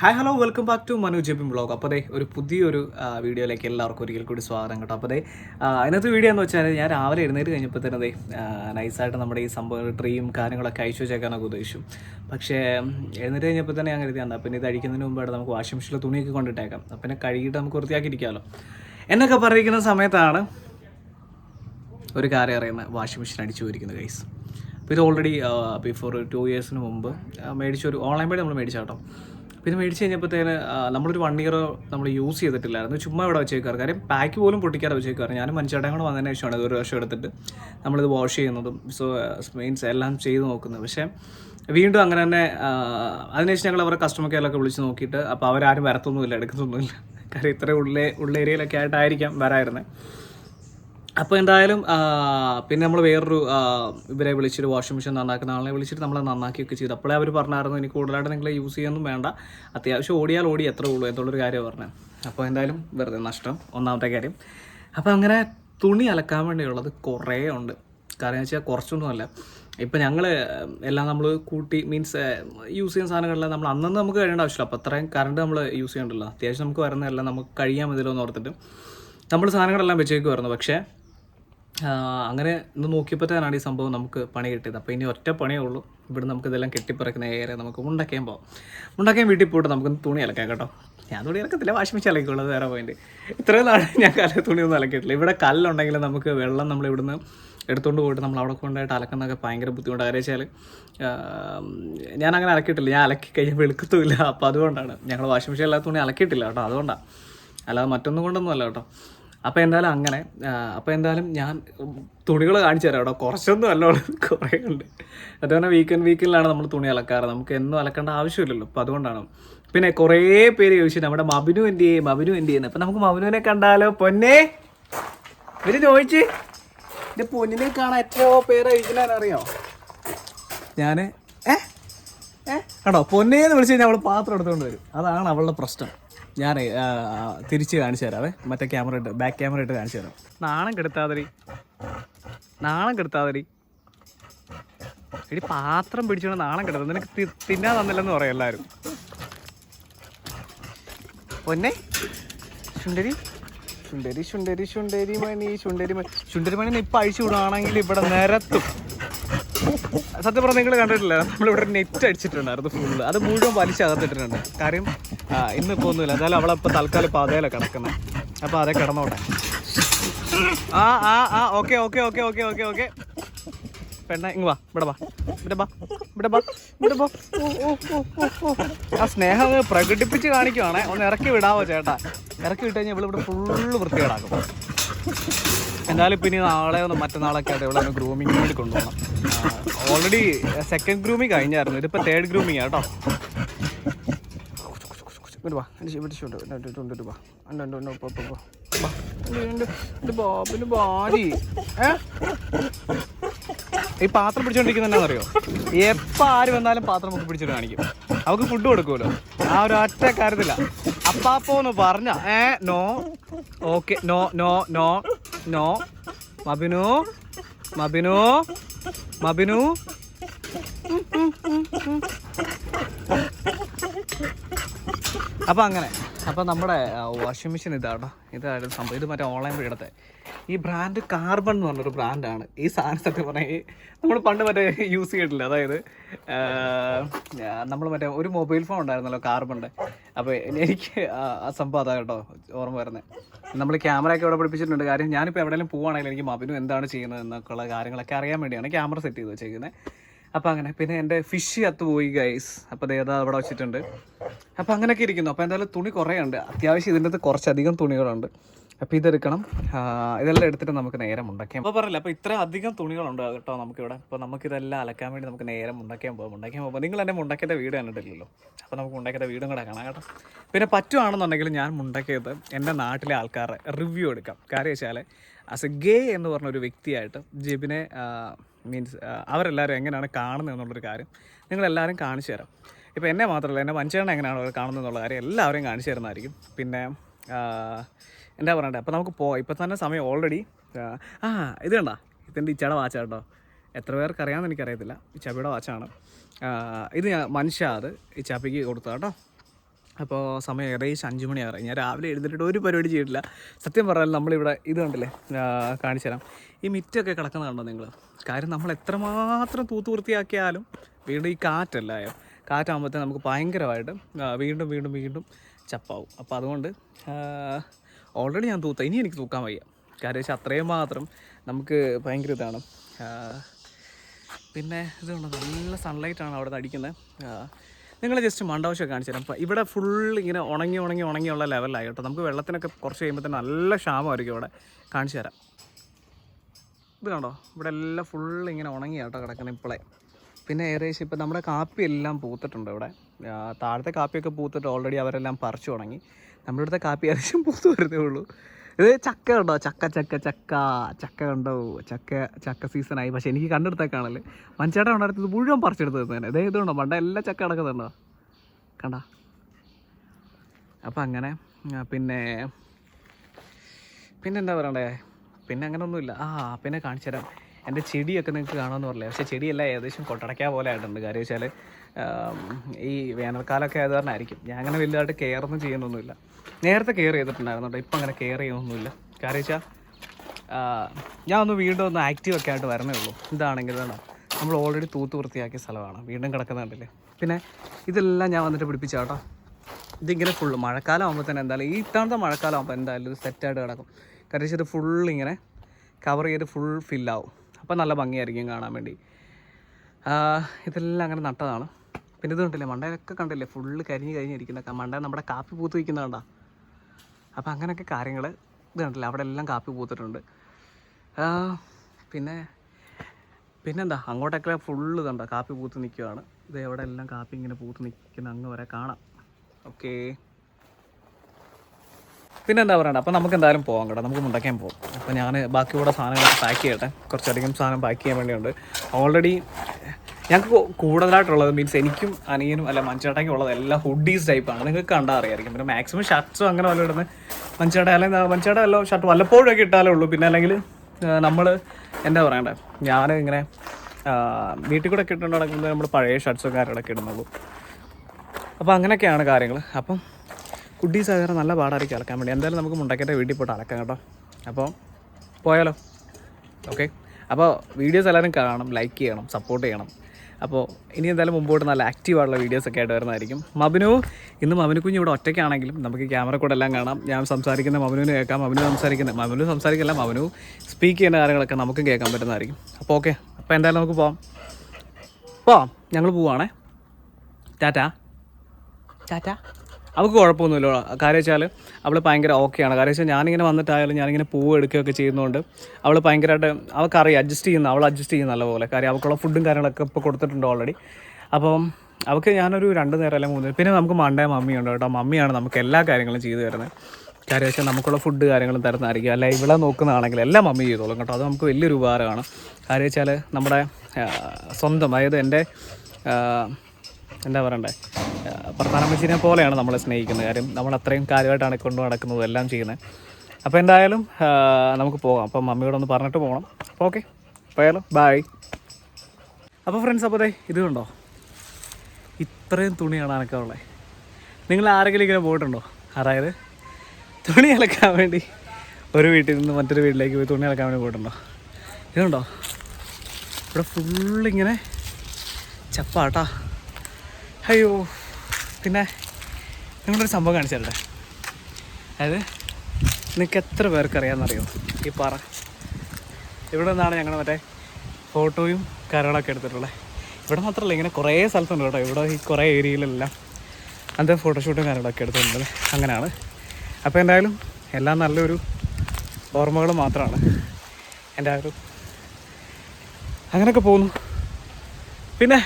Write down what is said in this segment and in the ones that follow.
Hi hello welcome back to Manu JB blog അപ്പോൾ അതെ ഒരു പുതിയൊരു വീഡിയോയിലേക്ക് എല്ലാവർക്കും ഒരിക്കൽ കൂടി സ്വാഗതം കേട്ടോ. അപ്പോൾ അതെ അതിനകത്ത് വീഡിയോ എന്ന് വെച്ചാൽ ഞാൻ രാവിലെ എഴുന്നേറ്റ് കഴിഞ്ഞപ്പോൾ തന്നെ അതെ നൈസായിട്ട് നമ്മുടെ ഈ സംഭവം ട്രീയും കാര്യങ്ങളൊക്കെ അയച്ചു വെച്ചേക്കാനൊക്കെ ഉദ്ദേശിച്ചു. പക്ഷേ എഴുന്നേറ്റ് കഴിഞ്ഞപ്പോൾ തന്നെ ഞാൻ കരുതിയാണ് അപ്പം ഇത് അഴിക്കുന്നതിന് മുമ്പായിട്ട് നമുക്ക് വാഷിംഗ് മെഷീനിൽ തുണിയൊക്കെ കൊണ്ടിട്ടേക്കാം. അപ്പം കഴുകിയിട്ട് നമുക്ക് വൃത്തിയാക്കിയിരിക്കാമല്ലോ എന്നൊക്കെ പറഞ്ഞിരിക്കുന്ന സമയത്താണ് ഒരു കാര്യം അറിയുന്നത് വാഷിംഗ് മെഷീൻ അടിച്ചു പോയിരിക്കുന്നത് ഗൈസ് അപ്പോൾ ഇത് ഓൾറെഡി ബിഫോർ ടു ഇയേഴ്സിന് മുമ്പ് മേടിച്ചൊരു ഓൺലൈൻ വഴി നമ്മൾ മേടിച്ച ഇത് മേടിച്ച് കഴിഞ്ഞപ്പോഴത്തേന് നമ്മളൊരു വൺ ഇയർ നമ്മൾ യൂസ് ചെയ്തിട്ടില്ലായിരുന്നു. ചുമ്മാ ഇവിടെ വെച്ചേക്കാറ്. കാര്യം പാക്ക് പോലും പൊട്ടിക്കാതെ വെച്ചേക്കാറ്. ഞാനും മനുഷ്യടം കൂടെ വന്നതിന് ശേഷമാണ് ഒരു വർഷം എടുത്തിട്ട് നമ്മളിത് വാഷ് ചെയ്യുന്നതും സോ മീൻസ് എല്ലാം ചെയ്ത് നോക്കുന്നത്. പക്ഷേ വീണ്ടും അങ്ങനെ തന്നെ അതിനുശേഷം ഞങ്ങൾ അവരുടെ കസ്റ്റമർ കെയറിലൊക്കെ വിളിച്ച് നോക്കിയിട്ട് അപ്പോൾ അവരാരും വരത്തൊന്നുമില്ല എടുക്കുന്നൊന്നുമില്ല. കാര്യം ഇത്ര ഉള്ളേ ഉള്ള ഏരിയയിലൊക്കെ ആയിട്ടായിരിക്കാം വരായിരുന്നത് അപ്പോൾ എന്തായാലും പിന്നെ നമ്മൾ വേറൊരു ഇവരെ വിളിച്ചിട്ട് വാഷിംഗ് മെഷീൻ നന്നാക്കുന്ന ആളെ വിളിച്ചിട്ട് നമ്മളെ നന്നാക്കിയൊക്കെ ചെയ്തു. അപ്പോഴേ അവർ പറഞ്ഞായിരുന്നു എനിക്ക് കൂടുതലായിട്ട് നിങ്ങൾ യൂസ് ചെയ്യാനൊന്നും വേണ്ട. അത്യാവശ്യം ഓടിയാൽ ഓടി എത്ര ഉള്ളൂ എന്നുള്ളൊരു കാര്യം പറഞ്ഞത് അപ്പോൾ എന്തായാലും വെറുതെ നഷ്ടം. ഒന്നാമത്തെ കാര്യം. അപ്പോൾ അങ്ങനെ തുണി അലക്കാൻ വേണ്ടിയുള്ളത് കുറേ ഉണ്ട്. കാരണം വെച്ചാൽ കുറച്ചൊന്നുമല്ല ഇപ്പം ഞങ്ങൾ എല്ലാം നമ്മൾ കൂട്ടി മീൻസ് യൂസ് ചെയ്യുന്ന സാധനങ്ങളെല്ലാം നമ്മൾ അന്നൊന്നും നമുക്ക് കഴിയേണ്ട ആവശ്യമില്ല. അപ്പോൾ അത്രയും കറണ്ട് നമ്മൾ യൂസ് ചെയ്യണ്ടല്ലോ. അത്യാവശ്യം നമുക്ക് വരുന്നതെല്ലാം നമുക്ക് കഴിയാൻ മതിയല്ലോ എന്ന് ഓർത്തിട്ട് നമ്മൾ സാധനങ്ങളെല്ലാം വെച്ചേക്കുമായിരുന്നു പക്ഷേ അങ്ങനെ ഇന്ന് നോക്കിയപ്പോഴത്തേനാണ് ഈ സംഭവം നമുക്ക് പണി കിട്ടിയത്. അപ്പോൾ ഇനി ഒറ്റ പണിയേ ഉള്ളൂ. ഇവിടെ നമുക്ക് ഇതെല്ലാം കെട്ടിപ്പറക്കുന്ന ഏറെ നമുക്ക് മുണ്ടക്കയം പോകാം മുണ്ടക്കയം വീട്ടിൽ പോയിട്ട് നമുക്ക് തുണി അലക്കാം കേട്ടോ. ഞാൻ തുണി അലക്കത്തില്ല വാഷിംഗ് മെഷീൻ അലക്കുള്ളത് വേറെ പോയിന്റ് ഇത്രയും നാളെ ഞാൻ കല തുണിയൊന്നും അലക്കിയിട്ടില്ല. ഇവിടെ കല്ലുണ്ടെങ്കിൽ നമുക്ക് വെള്ളം നമ്മൾ ഇവിടുന്ന് എടുത്തുകൊണ്ട് പോയിട്ട് നമ്മൾ അവിടെ കൊണ്ടായിട്ട് അലക്കുന്നതൊക്കെ ഭയങ്കര ബുദ്ധിമുട്ടാണ്. കാര്യം വെച്ചാൽ ഞാൻ അങ്ങനെ അലക്കിയിട്ടില്ല. ഞാൻ അലക്കി കഴിഞ്ഞാൽ വെളുക്കത്തുമില്ല. അപ്പോൾ അതുകൊണ്ടാണ് ഞങ്ങൾ വാഷിംഗ് മെഷീൻ അല്ലാത്ത തുണി അലക്കിയിട്ടില്ല കേട്ടോ. അതുകൊണ്ടാണ് അല്ലാതെ മറ്റൊന്നും കൊണ്ടൊന്നുമല്ല കേട്ടോ. അപ്പോൾ എന്തായാലും അങ്ങനെ അപ്പോൾ എന്തായാലും ഞാൻ തുണികൾ കാണിച്ചു തരാം കേട്ടോ. കുറച്ചൊന്നും അല്ല കുറേ ഉണ്ട്. അതുപോലെ വീക്കെൻഡ് വീക്കിലാണ് നമ്മൾ തുണി അലക്കാറ്. നമുക്ക് എന്നും അലക്കേണ്ട ആവശ്യമില്ലല്ലോ. അപ്പോൾ അതുകൊണ്ടാണ്. പിന്നെ കുറേ പേര് ചോദിച്ചു നമ്മുടെ മബിനു എന്ത് ചെയ്യും മബിനു എന്ത് ചെയ്യുന്നത് അപ്പം നമുക്ക് മബിനുവിനെ കണ്ടാലോ പൊന്നെ? ഇവർ ചോദിച്ച്. എന്റെ പൊന്നിനെ കാണാൻ എത്രയോ പേരെ ഇരിക്കലാനറിയോ ഞാൻ ഏ? ഏ? കണ്ടോ പൊന്നേന്ന് വിളിച്ച് കഴിഞ്ഞാൽ അവൾ പാത്രം എടുത്തുകൊണ്ട് വരും. അതാണ് അവളുടെ പ്രശ്നം. ഞാൻ തിരിച്ച് കാണിച്ചു തരാവേ. മറ്റേ ക്യാമറ ഇട്ട് ബാക്ക് ക്യാമറ ഇട്ട് കാണിച്ചു തരാം. നാണം കെടുത്താതടി നാണം കെടുത്താതടി എടി പാത്രം പിടിച്ചോണ്ട് നാണം കെടുത്തത്. നിനക്ക് തിന്നാൻ തന്നില്ലെന്ന് പറയും എല്ലാവരും പൊന്നെ. ശുണ്ടരി ശുണ്ടരി ശുണ്ടരി ശുണ്ടരി മണി ശുണ്ടരി മണി ശുണ്ടരി മണി ഇപ്പം അഴിച്ചു വിടുകയാണെങ്കിൽ ഇവിടെ നിരത്തും. സത്യം പറഞ്ഞാൽ നിങ്ങൾ കണ്ടിട്ടില്ല. നമ്മളിവിടെ നെറ്റ് അടിച്ചിട്ടുണ്ടായിരുന്നു ഫുള്ള് അത് മുഴുവൻ വലിച്ചകത്തിട്ടിട്ടുണ്ട്. കാര്യം ആ, ഇന്നിപ്പോൾ ഒന്നുമില്ല. എന്തായാലും അവളെ തൽക്കാലം ഇപ്പോൾ അതേല കിടക്കുന്നത് അപ്പോൾ അതേ കിടന്നോട്ടെ. ആ ആ ആ okay okay okay okay okay okay. പെണ്ണ ഇങ്ങ് വാ. ഇവിടെ വാ. ഇവിടെ വാ. ഇവിടെ വാ. ഇവിടെ വാ. ആ സ്നേഹം പ്രകടിപ്പിച്ച് കാണിക്കുവാണേ. ഒന്ന് ഇറക്കി വിടാവോ ചേട്ടാ? ഇറക്കി വിട്ട് കഴിഞ്ഞാൽ ഇവിടെ ഫുള്ള് വൃത്തികേടാക്കും. എന്തായാലും പിന്നെ നാളെ ഒന്ന് മറ്റന്നാളൊക്കെ ആയിട്ട് ഇവിടെ ഗ്രൂമിങ്ങിന് വേണ്ടി കൊണ്ടുപോകണം. ഓൾറെഡി സെക്കൻഡ് ഗ്രൂമിങ് കഴിഞ്ഞായിരുന്നു. ഇതിപ്പോൾ തേർഡ് ഗ്രൂമിങ് കേട്ടോ. ഇങ്ങോട്ട് വാ. എന്റെ ഇവിടെ ഉണ്ട് ഉണ്ട് ഉണ്ട് വാ. ഉണ്ട് ഉണ്ട് ഉണ്ട് പോ, പോ. എന്റെ ബാബിന്റെ ഭാര്യ ഏ? ഈ പാത്രം പിടിച്ചോണ്ടിരിക്കുന്നറിയോ എപ്പോൾ ആര് വന്നാലും പാത്രം നമുക്ക് പിടിച്ചിട്ട് കാണിക്കും. അവർക്ക് ഫുഡ് കൊടുക്കുമല്ലോ ആ ഒരു ഒറ്റ കാര്യത്തില്ല അപ്പാപ്പോന്ന് പറഞ്ഞ ഏ no okay no no no no. മബിനു മബിനു മബിനു. അപ്പം അങ്ങനെ. അപ്പം നമ്മുടെ വാഷിംഗ് മെഷീൻ ഇതാട്ടോ. ഇതായിരുന്നു സംഭവം. ഇത് മറ്റേ ഓൺലൈൻ വഴി എടുത്തത് ഈ ബ്രാൻഡ് കാർബൺ എന്ന് പറഞ്ഞൊരു ബ്രാൻഡാണ് ഈ സാധനം സത്യം പറഞ്ഞാൽ നമ്മൾ പണ്ട് മറ്റേ യൂസ് ചെയ്തിട്ടില്ല? അതായത് നമ്മൾ മറ്റേ ഒരു മൊബൈൽ ഫോൺ ഉണ്ടായിരുന്നല്ലോ കാർബണിന്റെ അപ്പോൾ എനിക്ക് ആ സംഭവം അതാ കേട്ടോ ഓർമ്മ വരുന്നത് നമ്മൾ ക്യാമറയൊക്കെ ഇവിടെ പഠിപ്പിച്ചിട്ടുണ്ട് കാര്യം ഞാനിപ്പോൾ എവിടെയെങ്കിലും പോവുകയാണെങ്കിൽ എനിക്ക് മബിനും എന്താണ് ചെയ്യുന്നത് എന്നൊക്കെയുള്ള കാര്യങ്ങളൊക്കെ അറിയാൻ വേണ്ടിയാണ് ക്യാമറ സെറ്റ് ചെയ്ത് വെച്ചേക്കുന്നത് അപ്പോൾ അങ്ങനെ പിന്നെ എന്റെ ഫിഷ് പോയി ഗൈസ് അപ്പോൾ അതേതാ അവിടെ വെച്ചിട്ടുണ്ട്. അപ്പോൾ അങ്ങനെയൊക്കെ ഇരിക്കുന്നു. അപ്പോൾ എന്തായാലും തുണി കുറേ ഉണ്ട് അത്യാവശ്യം ഇതിന്റെ അകത്ത് കുറച്ചധികം തുണികളുണ്ട്. അപ്പോൾ ഇതെടുക്കണം. ഇതെല്ലാം എടുത്തിട്ട് നമുക്ക് നേരം ഉണ്ടാക്കാം അപ്പോൾ പറയില്ല അപ്പോൾ ഇത്ര അധികം തുണികളുണ്ട് കേട്ടോ നമുക്ക് ഇവിടെ നമുക്കിവിടെ. നമുക്ക് നമുക്കിതെല്ലാം അലക്കാൻ വേണ്ടി നമുക്ക് നേരം ഉണ്ടാക്കാൻ പോകാം ഉണ്ടാക്കാൻ പോകുമ്പോൾ നിങ്ങൾ എന്റെ മുണ്ടക്കത്തെ വീട് കണ്ടിട്ടില്ലല്ലോ. അപ്പോൾ നമുക്ക് മുണ്ടക്കത്തെ വീടും കൂടെ കാണാം കേട്ടോ. പിന്നെ പറ്റുവാണെന്നുണ്ടെങ്കിൽ ഞാൻ ഉണ്ടാക്കിയത് എന്റെ നാട്ടിലെ ആൾക്കാരെ റിവ്യൂ എടുക്കാം. കാര്യം വെച്ചാൽ ആസ് എ ഗേ എന്ന് പറഞ്ഞ ഒരു വ്യക്തിയായിട്ട് ജിബിനെ മീൻസ് അവരെല്ലാവരും എങ്ങനെയാണ് കാണുന്നത് എന്നുള്ളൊരു കാര്യം നിങ്ങളെല്ലാവരും കാണിച്ചു തരാം. ഇപ്പോൾ എന്നെ മാത്രമല്ല എന്നെ മനുഷ്യനെ എങ്ങനെയാണ് അവർ കാണുന്നത് എന്നുള്ള കാര്യം എല്ലാവരെയും കാണിച്ചു തരുന്നതായിരിക്കും. പിന്നെ എന്താ പറയണ്ടേ അപ്പോൾ നമുക്ക് പോവാം. ഇപ്പോൾ തന്നെ സമയം ഓൾറെഡി ആ ഇത് കണ്ട? ഇതെന്റെ ഇച്ചയുടെ വാച്ച കേട്ടോ എത്ര പേർക്ക് അറിയാമെന്ന് എനിക്കറിയത്തില്ല. ചബിയുടെ വാച്ചാണ്. ഇത് ഞാൻ മനുഷ്യ അത് കൊടുത്തത് കേട്ടോ. അപ്പോൾ സമയം ഏകദേശം അഞ്ച് മണിയാറ് ഞാൻ രാവിലെ എഴുന്നേറ്റിട്ട് ഒരു പരിപാടി ചെയ്തിട്ടില്ല. സത്യം പറഞ്ഞാൽ നമ്മളിവിടെ ഇത് കണ്ടില്ലേ? കാണിച്ചു തരാം. ഈ മിറ്റൊക്കെ കിടക്കുന്നതാണോ നിങ്ങൾ കാര്യം നമ്മൾ എത്രമാത്രം തൂത്ത് വൃത്തിയാക്കിയാലും വീണ്ടും ഈ കാറ്റല്ലായോ കാറ്റാകുമ്പോഴത്തേ നമുക്ക് ഭയങ്കരമായിട്ട് വീണ്ടും വീണ്ടും വീണ്ടും ചപ്പാവും. അപ്പോൾ അതുകൊണ്ട് ഓൾറെഡി ഞാൻ തൂത്ത ഇനി എനിക്ക് തൂക്കാൻ വയ്യ. കാര്യം വെച്ചാൽ അത്രയും മാത്രം നമുക്ക് ഭയങ്കര ഇതാണ്. പിന്നെ ഇതുകൊണ്ട് നല്ല സൺലൈറ്റാണ് അവിടെ നിന്ന് അടിക്കുന്നത് നിങ്ങൾ ജസ്റ്റ് മണ്ടവശമൊക്കെ കാണിച്ചു തരാം ഇവിടെ ഫുൾ ഇങ്ങനെ ഉണങ്ങി ഉണങ്ങി ഉണങ്ങിയുള്ള ലെവലായി കേട്ടോ. നമുക്ക് വെള്ളത്തിനൊക്കെ കുറച്ച് കഴിയുമ്പോൾ തന്നെ നല്ല ക്ഷാമമായിരിക്കും ഇവിടെ. കാണിച്ചു തരാം. ഇത് കണ്ടോ? ഇവിടെ എല്ലാം ഫുൾ ഇങ്ങനെ ഉണങ്ങി കേട്ടോ കിടക്കണം ഇപ്പോഴേ പിന്നെ ഏകദേശം ഇപ്പം നമ്മുടെ കാപ്പി എല്ലാം പൂത്തിട്ടുണ്ട് ഇവിടെ. താഴത്തെ കാപ്പിയൊക്കെ പൂത്തിട്ട് ഓൾറെഡി അവരെല്ലാം പറിച്ചു തുടങ്ങി. നമ്മുടെ അടുത്ത കാപ്പി ഏകദേശം പൂത്തു വരുന്നേ ഉള്ളൂ. ഇത് ചക്ക കണ്ടോ? ചക്ക ചക്ക ചക്ക. ചക്ക കണ്ടോ? ചക്ക ചക്ക സീസണായി പക്ഷെ എനിക്ക് കണ്ടെടുത്തേക്കാണല്ലേ മഞ്ചേട്ടൻ ഉണ്ടായിരുന്നത് മുഴുവൻ പറിച്ചെടുത്ത് തന്നെ. ഇതേ ഇതുണ്ടോ? പണ്ട എല്ലാ ചക്ക കിടക്കുന്നുണ്ടോ? കണ്ട? അപ്പം അങ്ങനെ പിന്നെ പിന്നെന്താ പറയണ്ടേ? പിന്നെ അങ്ങനെ ഒന്നുമില്ല. ആ പിന്നെ കാണിച്ചു തരാം എന്റെ ചെടിയൊക്കെ നിങ്ങൾക്ക് കാണുമെന്ന് പറഞ്ഞില്ലേ? പക്ഷേ ചെടിയെല്ലാം ഏകദേശം കൊട്ടടയ്ക്ക പോലെ ആയിട്ടുണ്ട്. കാര്യം വെച്ചാൽ ഈ വേനൽക്കാലമൊക്കെ ആയത് കാരണമായിരിക്കും ഞാൻ അങ്ങനെ വലുതായിട്ട് കെയർ ഒന്നും ചെയ്യുന്നൊന്നുമില്ല. നേരത്തെ കെയർ ചെയ്തിട്ടുണ്ടായിരുന്നു കേട്ടോ. ഇപ്പം അങ്ങനെ കെയർ ചെയ്യുന്നൊന്നുമില്ല. കാര്യം വെച്ചാൽ ഞാൻ ഒന്ന് വീണ്ടും ഒന്ന് ആക്റ്റീവ് ഒക്കെ ആയിട്ട് വരണേ ഉള്ളൂ. ഇതാണെങ്കിൽ വേണം. നമ്മൾ ഓൾറെഡി തൂത്ത് വൃത്തിയാക്കിയ സ്ഥലമാണ്. വീണ്ടും കിടക്കുന്നുണ്ടല്ലേ? പിന്നെ ഇതെല്ലാം ഞാൻ വന്നിട്ട് പിടിപ്പിച്ചാട്ടോ ഇതിങ്ങനെ ഫുള്ള് മഴക്കാലം ആകുമ്പോൾ തന്നെ എന്തായാലും ഈ ഇത്തവണത്തെ മഴക്കാലം ആകുമ്പോൾ എന്തായാലും ഇത് സെറ്റായിട്ട് കിടക്കും. കാരണം ഇത് ഫുൾ ഇങ്ങനെ കവർ ചെയ്ത് ഫുൾ ഫില്ലാവും അപ്പോൾ നല്ല ഭംഗിയായിരിക്കും കാണാൻ വേണ്ടി. ഇതെല്ലാം അങ്ങനെ നട്ടതാണ്. പിന്നെ ഇത് കണ്ടില്ലേ മണ്ടയിലൊക്കെ കണ്ടില്ലേ ഫുള്ള് കരിഞ്ഞ് കഴിഞ്ഞിരിക്കുന്ന മണ്ട നമ്മുടെ കാപ്പി പൂത്ത് വയ്ക്കുന്ന കണ്ടാ? അപ്പോൾ അങ്ങനെയൊക്കെ കാര്യങ്ങൾ ഇത് കണ്ടില്ലേ അവിടെ എല്ലാം കാപ്പി പൂത്തിട്ടുണ്ട്. പിന്നെ പിന്നെന്താ അങ്ങോട്ടൊക്കെ ഫുള്ള് കണ്ടോ കാപ്പി പൂത്ത് നിൽക്കുവാണ്. ഇത് എവിടെ എല്ലാം കാപ്പി ഇങ്ങനെ പൂത്ത് നിൽക്കുന്ന അങ്ങ് വരെ കാണാം. ഓക്കേ പിന്നെ എന്താ പറയണ്ട. അപ്പോൾ നമുക്ക് എന്തായാലും പോകാം കേട്ടോ. നമുക്ക് മുണ്ടക്കാൻ പോകും അപ്പോൾ ഞാൻ ബാക്കി സാധനങ്ങളൊക്കെ പാക്ക് ചെയ്യട്ടെ. കുറച്ചധികം സാധനം പാക്ക് ചെയ്യാൻ വേണ്ടിയുണ്ട്. ഓൾറെഡി ഞങ്ങൾക്ക് കൂടുതലായിട്ടുള്ളത് മീൻസ് എനിക്കും അനിയനും അല്ല മഞ്ചേട്ടയ്ക്കും ഉള്ളത് എല്ലാം ഹുഡീസ് ടൈപ്പാണ് നിങ്ങൾക്ക് കണ്ടാൽ അറിയായിരിക്കും. പിന്നെ മാക്സിമം ഷർട്ട്സും അങ്ങനെ വല്ല ഇടുന്നത്. മഞ്ചേട്ട അല്ലെങ്കിൽ മഞ്ചേട്ട അല്ലോ ഷർട്ട് വല്ലപ്പോഴൊക്കെ ഇട്ടാലേ ഉള്ളൂ. പിന്നെ അല്ലെങ്കിൽ നമ്മൾ എന്താ പറയണ്ടേ? ഞാൻ ഇങ്ങനെ വീട്ടിൽ കൂടെ ഒക്കെ നടക്കുന്നത് നമ്മൾ പഴയ ഷർട്ട്സും കാര്യങ്ങളൊക്കെ ഇടുന്നുള്ളൂ. അപ്പോൾ അങ്ങനെയൊക്കെയാണ് കാര്യങ്ങൾ അപ്പം കുട്ടി സാധാരണ നല്ല പാടായിരിക്കും അലക്കാൻ വേണ്ടി. എന്തായാലും നമുക്ക് മുണ്ടക്കന്റെ വീട്ടിൽ പോയിട്ട് അലക്കാം കേട്ടോ. അപ്പോൾ പോയാലോ? ഓക്കെ അപ്പോൾ വീഡിയോസ് എല്ലാവരും കാണണം ലൈക്ക് ചെയ്യണം സപ്പോർട്ട് ചെയ്യണം. അപ്പോൾ ഇനി എന്തായാലും മുമ്പോട്ട് നല്ല ആക്റ്റീവ് ആയിട്ടുള്ള വീഡിയോസ് ഒക്കെ ആയിട്ട് വരുന്നതായിരിക്കും. മബിനു ഇന്ന് മബിനു കുഞ്ഞ് ഇവിടെ ഒറ്റയ്ക്കാണെങ്കിലും നമുക്ക് ക്യാമറ കൂടെ എല്ലാം കാണാം. ഞാൻ സംസാരിക്കുന്ന മബിനുവിന് കേൾക്കാം മബിനു സംസാരിക്കുന്ന മബിനു സംസാരിക്കില്ല മബിനു സ്പീക്ക് ചെയ്യുന്ന കാര്യങ്ങളൊക്കെ നമുക്കും കേൾക്കാൻ പറ്റുന്നതായിരിക്കും. അപ്പോൾ ഓക്കെ അപ്പോൾ എന്തായാലും നമുക്ക് പോവാം. പോവാം. ഞങ്ങൾ പോവാണേ. ടാറ്റാ. ടാറ്റ. അവൾക്ക് കുഴപ്പമൊന്നുമില്ല. കാര്യം വെച്ചാൽ അവൾ ഭയങ്കര ഓക്കെയാണ് കാര്യം വെച്ചാൽ ഞാനിങ്ങനെ വന്നിട്ടായാലും ഞാനിങ്ങനെ പൂവ് എടുക്കുകയൊക്കെ ചെയ്യുന്നതുകൊണ്ട് അവൾ ഭയങ്കരമായിട്ട് അവൾക്കറിയാം അഡ്ജസ്റ്റ് ചെയ്യുന്ന അവൾ അഡ്ജസ്റ്റ് ചെയ്യുന്ന നല്ലപോലെ. കാര്യം അവൾക്കുള്ള ഫുഡും കാര്യങ്ങളൊക്കെ ഇപ്പോൾ കൊടുത്തിട്ടുണ്ട് ഓൾറെഡി അപ്പം അവൾക്ക് ഞാനൊരു രണ്ട് നേരം അല്ലെങ്കിൽ മൂന്ന് പിന്നെ നമുക്ക് മണ്ടേ മമ്മിയുണ്ട് കേട്ടോ. മമ്മിയാണ് നമുക്ക് എല്ലാ കാര്യങ്ങളും ചെയ്തു തരുന്നത്. കാര്യം വെച്ചാൽ നമുക്കുള്ള ഫുഡ് കാര്യങ്ങളും തരുന്നതായിരിക്കും. അല്ല ഇവിടെ നോക്കുന്നതാണെങ്കിൽ എല്ലാം മമ്മി ചെയ്തോളും കേട്ടോ. അത് നമുക്ക് വലിയൊരു ഉപകാരമാണ്. കാര്യം വെച്ചാൽ നമ്മുടെ സ്വന്തം അതായത് എന്റെ എന്താ പറയണ്ടേ? പ്രധാന പ്രധാനമന്ത്രിനെ പോലെയാണ് നമ്മളെ സ്നേഹിക്കുന്നത് കാര്യം. നമ്മൾ അത്രയും കാര്യമായിട്ടാണ് കൊണ്ടു നടക്കുന്നത് എല്ലാം ചെയ്യുന്നത്. അപ്പോൾ എന്തായാലും നമുക്ക് പോകാം. അപ്പം മമ്മിയോട് ഒന്ന് പറഞ്ഞിട്ട് പോകണം. അപ്പോൾ ഓക്കെ. പോയാലോ ബായ് അപ്പോൾ ഫ്രണ്ട്സ് അപ്പോൾ അതെ ഇത് കണ്ടോ? ഇത്രയും തുണിയാണ് അനക്കാറുള്ളത് നിങ്ങൾ ആരെങ്കിലും ഇങ്ങനെ പോയിട്ടുണ്ടോ? അതായത് തുണി അലക്കാൻ വേണ്ടി ഒരു വീട്ടിൽ നിന്ന് മറ്റൊരു വീട്ടിലേക്ക് പോയി തുണി അലക്കാൻ വേണ്ടി പോയിട്ടുണ്ടോ? ഇതുണ്ടോ ഇവിടെ ഫുള്ളിങ്ങനെ ചപ്പാട്ടാ. അയ്യോ പിന്നെ നിങ്ങളൊരു സംഭവം കാണിച്ചു തരട്ടെ അതായത് നിങ്ങൾക്ക് എത്ര പേർക്ക് അറിയാമെന്നറിയോ? ഈ പാറ. ഇവിടെ നിന്നാണ് ഞങ്ങൾ മറ്റേ ഫോട്ടോയും കാര്യങ്ങളൊക്കെ എടുത്തിട്ടുള്ളത് ഇവിടെ മാത്രമല്ല ഇങ്ങനെ കുറേ സ്ഥലത്തുണ്ട് കേട്ടോ. ഇവിടെ ഈ കുറേ ഏരിയയിലെല്ലാം അങ്ങനത്തെ ഫോട്ടോഷൂട്ടും കാര്യങ്ങളൊക്കെ എടുത്തിട്ടുണ്ട്. അങ്ങനെയാണ്. അപ്പോൾ എന്തായാലും എല്ലാം നല്ലൊരു ഓർമ്മകൾ മാത്രമാണ്. എന്റെ ആ ഒരു അങ്ങനെയൊക്കെ പോകുന്നു. പിന്നെ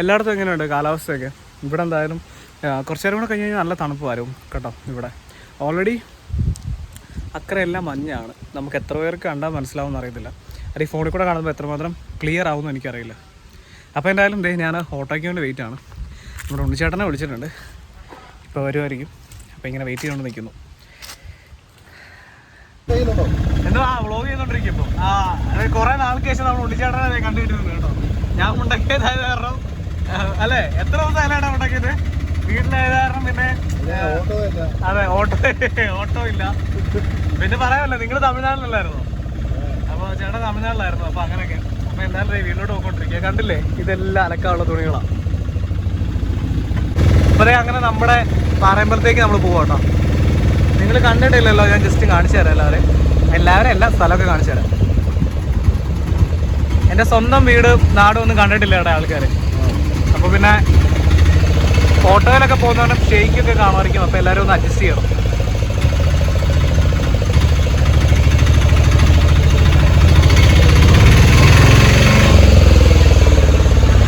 എല്ലായിടത്തും എങ്ങനെയുണ്ട് കാലാവസ്ഥയൊക്കെ? ഇവിടെ എന്തായാലും കുറച്ചു നേരം കൂടെ കഴിഞ്ഞ് കഴിഞ്ഞാൽ നല്ല തണുപ്പ് വരും കേട്ടോ ഇവിടെ. ഓൾറെഡി അക്കരയെല്ലാം മഞ്ഞാണ്. നമുക്ക് എത്ര പേർക്ക് കണ്ടാൽ മനസ്സിലാവുമെന്ന് അറിയത്തില്ല. ഈ ഫോണിൽ കൂടെ കാണുമ്പോൾ എത്രമാത്രം ക്ലിയർ ആവുമെന്ന് എനിക്കറിയില്ല. അപ്പോൾ എന്തായാലും ദേ ഞാൻ ഓട്ടോയ്ക്ക് വേണ്ടി വെയിറ്റ് ആണ്. നമ്മുടെ ഉണ്ണിച്ചേട്ടനെ വിളിച്ചിട്ടുണ്ട്. ഇപ്പോൾ വരുമായിരിക്കും അപ്പോൾ ഇങ്ങനെ വെയിറ്റ് ചെയ്തുകൊണ്ട് നിൽക്കുന്നു എന്താ വ്ളോഗ് ചെയ്തോണ്ടിരിക്കും ഇപ്പോൾ ആ കുറേ നാൾക്ക് ശേഷം നമ്മൾ ഉണ്ണിച്ചേട്ടനെ കണ്ടുകിട്ടിരുന്നു കേട്ടോ. ഞാൻ ഉണ്ടാക്കിയതായത് കാരണം അല്ലെ? എത്ര ദിവസമായാലാണ് മുണ്ടക്കിയത്? ഉണ്ടാക്കിയത് വീട്ടിലായത് കാരണം പിന്നെ അതെ ഓട്ടോ ഓട്ടോ ഇല്ല. പിന്നെ പറയാമല്ലോ നിങ്ങൾ തമിഴ്നാട്ടിലല്ലായിരുന്നോ? അപ്പൊ ചേട്ടൻ തമിഴ്നാട്ടിലായിരുന്നു അപ്പൊ അങ്ങനെയൊക്കെ. അപ്പൊ എന്തായാലും വീട്ടിലോട്ട് പോയിക്കൊണ്ടിരിക്കുക. കണ്ടില്ലേ? ഇതെല്ലാം അലക്കാനുള്ള തുണികളാ. അപ്പൊ അങ്ങനെ നമ്മുടെ പാറയമ്പലത്തേക്ക് നമ്മൾ പോവാട്ടോ. നിങ്ങൾ കണ്ടിട്ടില്ലല്ലോ ഞാൻ ജസ്റ്റ് കാണിച്ചു തരാം എല്ലാവരെയും എല്ലാവരും എല്ലാ സ്ഥലമൊക്കെ കാണിച്ചു തരാം എന്റെ സ്വന്തം വീട് നാടും ഒന്നും കണ്ടിട്ടില്ല ഇവിടെ ആൾക്കാർ അപ്പോൾ പിന്നെ ഓട്ടോയിലൊക്കെ പോകുന്നവരും ഷെയ്ക്കൊക്കെ കാണുമായിരിക്കും. അപ്പോൾ എല്ലാവരും ഒന്ന് അഡ്ജസ്റ്റ് ചെയ്യണം.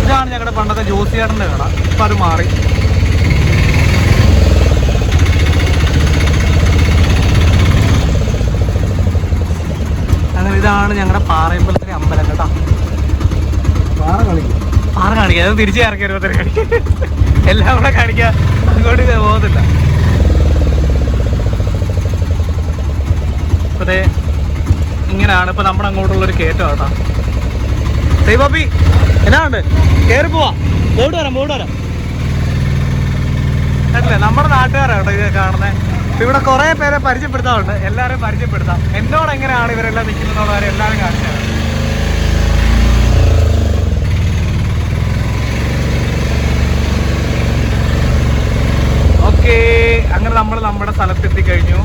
ഇതാണ് ഞങ്ങളുടെ പണ്ടത്തെ ജോസിയേട്ടന്റെ കട. ഇപ്പം അത് മാറി. ഇതാണ് ഞങ്ങളുടെ പാറയമ്പലത്തിലെ അമ്പലം കേട്ടോ. പാറ കാണിക്കാം. അത് തിരിച്ചു ഇറക്കി ഒരുപത്തരം കാണിക്കാം എല്ലാം കൂടെ കാണിക്കാം അങ്ങോട്ട് പോകത്തില്ല. അതെ ഇങ്ങനെയാണ് ഇപ്പൊ നമ്മുടെ അങ്ങോട്ടുള്ളൊരു കയറ്റം കേട്ടോ എന്നാണ്ട് എന്നാ ഉണ്ട് കയറി പോവാ. ബോർഡ് വരാം ബോർഡ് വരാം. കേട്ടില്ലേ നമ്മുടെ നാട്ടുകാരാണ് ഇത് കാണുന്നത് ഇവിടെ കുറെ പേരെ പരിചയപ്പെടുത്താറുണ്ട്. എല്ലാവരെയും പരിചയപ്പെടുത്താം. എന്നോട് എങ്ങനെയാണ് ഇവരെല്ലാം നിൽക്കുന്നതെന്നുള്ളവരെ എല്ലാവരും കാണിച്ചു ഓക്കെ. അങ്ങനെ നമ്മൾ നമ്മുടെ സ്ഥലത്തെത്തി കഴിഞ്ഞു.